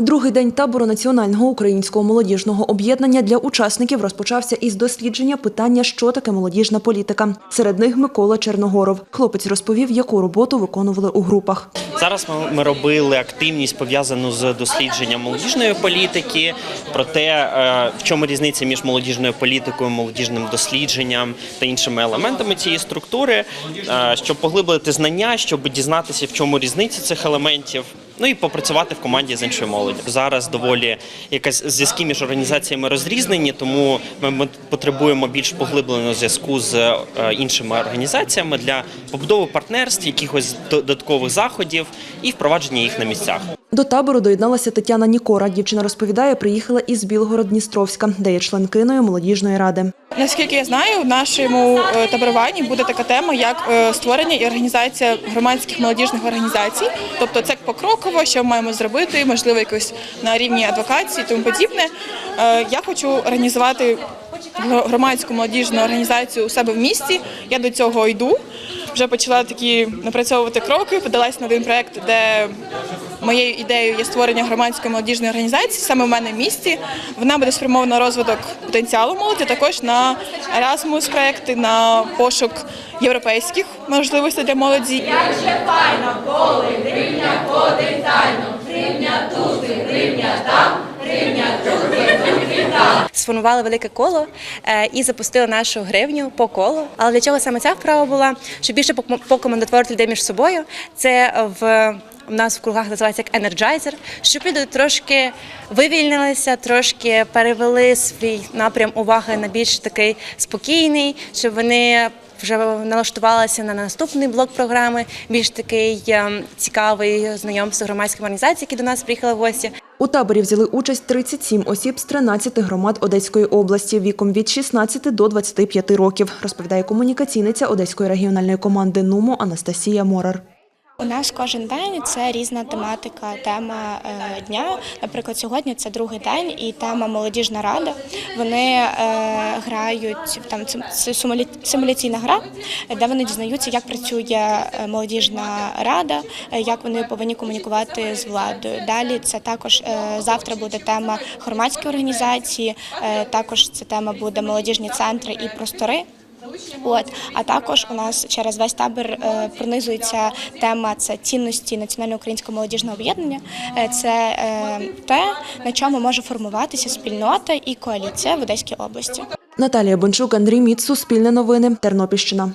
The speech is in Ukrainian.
Другий день табору Національного українського молодіжного об'єднання для учасників розпочався із дослідження питання, що таке молодіжна політика. Серед них Микола Черногоров. Хлопець розповів, яку роботу виконували у групах. Зараз ми, робили активність пов'язану з дослідженням молодіжної політики, про те, е, в чому різниця між молодіжною політикою, молодіжним дослідженням та іншими елементами цієї структури, е, щоб поглибити знання, щоб дізнатися, в чому різниця цих елементів. Ну і попрацювати в команді з іншою молоді. Зараз доволі якась зв'язки між організаціями розрізнені, тому ми потребуємо більш поглибленого зв'язку з е, іншими організаціями для побудови партнерств, якихось додаткових заходів і впровадження їх на місцях. До табору доєдналася Тетяна Нікора. Дівчина розповідає, приїхала із Білгород-Дністровська, де є членкиною молодіжної ради. Наскільки я знаю, в нашому е, таборуванні буде така тема, як е, створення і організація громадських молодіжних організацій. Тобто це покроково, що маємо зробити, можливо, якось на рівні адвокації, тому подібне. Е, Я хочу організувати громадську молодіжну організацію у себе в місті. Я до цього йду. Вже почала такі напрацьовувати кроки. Подалась на один проект, де моєю ідеєю є створення громадської молодіжної організації саме в мене в місті. Вона буде спрямована на розвиток потенціалу молоді, також на Erasmus проекти, на пошук європейських можливостей для молоді. Сформували велике коло е, і запустили нашу гривню по колу. Але для чого саме ця вправа була? Щоб більше пок- покомандотворити людей між собою. Це в у нас в кругах називається як енерджайзер, щоб люди трошки вивільнилися, трошки перевели свій напрям уваги на більш такий спокійний, щоб вони вже налаштувалися на наступний блок програми, більш такий ем, цікавий знайомство громадських організацій, які до нас приїхали в гості. У таборі взяли участь 37 осіб з 13 громад Одеської області віком від 16 до 25 років, розповідає комунікаційниця Одеської регіональної команди НУМО Анастасія Морар. У нас кожен день це різна тематика, тема е, дня. Наприклад, сьогодні це другий день, і тема молодіжна рада. Вони е, грають там це- симуляційна гра, де вони дізнаються, як працює е, молодіжна рада, як вони повинні комунікувати з владою. Далі це також завтра буде тема громадські організації. Також ця тема буде молодіжні центри і простори. От а також у нас через весь табір е, пронизується тема це цінності національно-українського молодіжного об'єднання. Е, це е, те, на чому може формуватися спільнота і коаліція в Одеській області. Наталія Бончук, Андрій Міц, Суспільне новини, Тернопільщина.